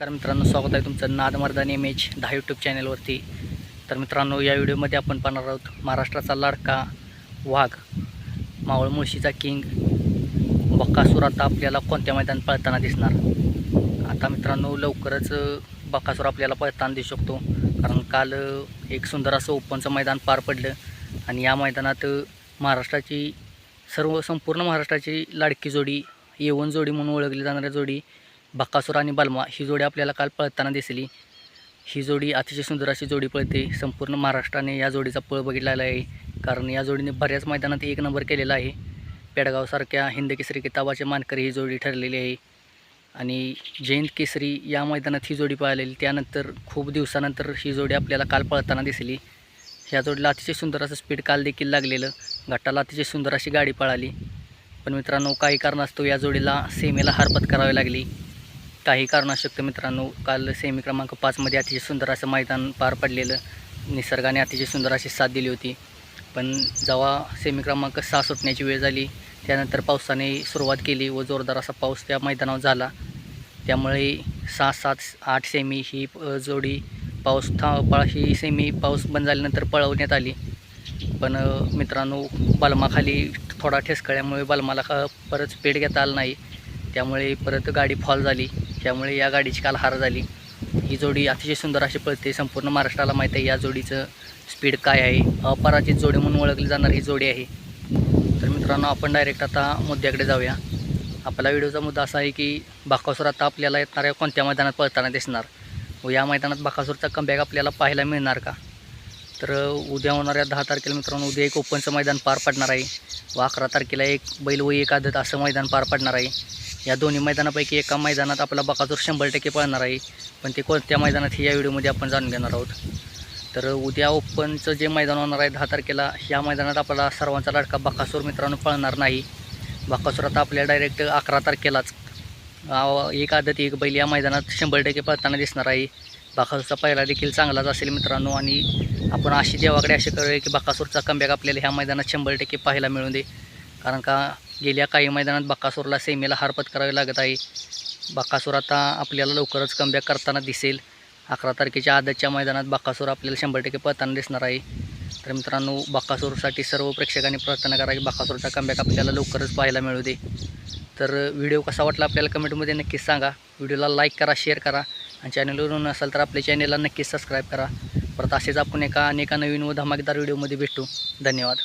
तर मित्रांनो स्वागत आहे तुमचं नाद इमेज एम एच दहा यूट्यूब चॅनलवरती तर मित्रांनो या व्हिडिओमध्ये आपण पाहणार आहोत महाराष्ट्राचा लाडका वाघ मावळ मुळशीचा किंग बक्कासूर आता आपल्याला कोणत्या मैदान पळताना दिसणार? आता मित्रांनो लवकरच बक्कासूर आपल्याला पळताना दिसू शकतो. कारण काल एक सुंदर असं ओपनचं मैदान पार पडलं. आणि या मैदानात महाराष्ट्राची सर्व संपूर्ण महाराष्ट्राची लाडकी जोडी येवन जोडी म्हणून ओळखली जाणारी जोडी बक्कासूर आणि बलमा ही जोडी आपल्याला काल पळताना दिसली. ही जोडी अतिशय सुंदर अशी जोडी पळते. संपूर्ण महाराष्ट्राने या जोडीचा पळ बघितलेला आहे. कारण या जोडीने बऱ्याच मैदानात एक नंबर केलेला आहे. पेडगावसारख्या हिंद केसरी किताबाचे मानकरी ही जोडी ठरलेली आहे. आणि जयंत केसरी या मैदानात ही जोडी पळालेली त्यानंतर खूप दिवसानंतर ही जोडी आपल्याला काल पळताना दिसली. ह्या जोडीला अतिशय सुंदर असं स्पीड काल देखील लागलेलं. घाटाला अतिशय सुंदर अशी गाडी पळाली. पण मित्रांनो काही कारणास्तव या जोडीला सीमेला हरपत करावी लागली. काही कारणाशक्त मित्रांनो काल सेमी क्रमांक पाचमध्ये अतिशय सुंदर असं मैदान पार पडलेलं. निसर्गाने अतिशय सुंदर अशी साथ दिली होती. पण जेव्हा सेमी क्रमांक सहा सुटण्याची वेळ झाली त्यानंतर पावसाने सुरुवात केली व जोरदार असा पाऊस त्या मैदानावर झाला. त्यामुळे सहा सात आठ सेमी ही जोडी पाऊस था ही सेमी पाऊस बंद झाल्यानंतर पळवण्यात आली. पण मित्रांनो बलमाखाली थोडा ठेसकळ्यामुळे बलमाला परत स्पीड घेता आलं नाही. त्यामुळे परत गाडी फॉल झाली. त्यामुळे या गाडीची काल हार झाली. ही जोडी अतिशय सुंदर अशी पळते. संपूर्ण महाराष्ट्राला माहीत आहे या जोडीचं स्पीड काय आहे? अपराजित जोडी म्हणून ओळखली जाणारी ही जोडी आहे. तर मित्रांनो आपण डायरेक्ट आता मुद्द्याकडे जाऊया. आपला व्हिडिओचा मुद्दा असा आहे की बाकासूर आता आपल्याला येणाऱ्या कोणत्या मैदानात पळताना दिसणार? व या मैदानात बाकासूरचा कमबॅक आपल्याला पाहायला मिळणार का? तर उद्या होणाऱ्या दहा तारखेला मित्रांनो उद्या एक ओपनचं मैदान पार पडणार आहे. व अकरा तारखेला एक बैल व एक आदत असं मैदान पार पडणार आहे. या दोन्ही मैदानापैकी एका मैदानात आपला बकासूर शंभर टक्के पळणार आहे. पण ते कोणत्या मैदानात हे या व्हिडिओमध्ये आपण जाणून घेणार आहोत. तर उद्या ओपनचं जे मैदान होणार आहे दहा तारखेला या मैदानात आपला सर्वांचा लाडका बकासूर मित्रांनो पळणार नाही. बकासूर आता आपल्या डायरेक्ट अकरा तारखेलाच एक आदत एक बैल या मैदानात शंभर टक्के पळताना दिसणार आहे. बकासूरचा पहिला देखील चांगलाच असेल मित्रांनो आणि आपण अशी देवाकडे असे करूया की बकासूरचा कमबॅक आपल्याला ह्या मैदानात शंभर टक्के पाहायला मिळून दे. कारण का गेल्या काही मैदानात बक्कासूरला सेमीला हारपत करावी लागत आहे. बक्कासूर आता आपल्याला लवकरच कमबॅक करताना दिसेल. अकरा तारखेच्या आदतच्या मैदानात बक्कासूर आपल्याला शंभर टक्के पळताना दिसणार आहे. तर मित्रांनो बक्कासूरसाठी सर्व प्रेक्षकांनी प्रार्थना करा की बक्कासूरचा कमबॅक आपल्याला लवकरच पाहायला मिळू दे. तर व्हिडिओ कसा वाटला आपल्याला कमेंटमध्ये नक्कीच सांगा. व्हिडिओला लाईक करा शेअर करा आणि चॅनलवरून असाल तर आपल्या चॅनलला नक्कीच सबस्क्राईब करा. परत असेच आपण एका अनेका नवीन व धमाकेदार व्हिडिओमध्ये भेटू. धन्यवाद.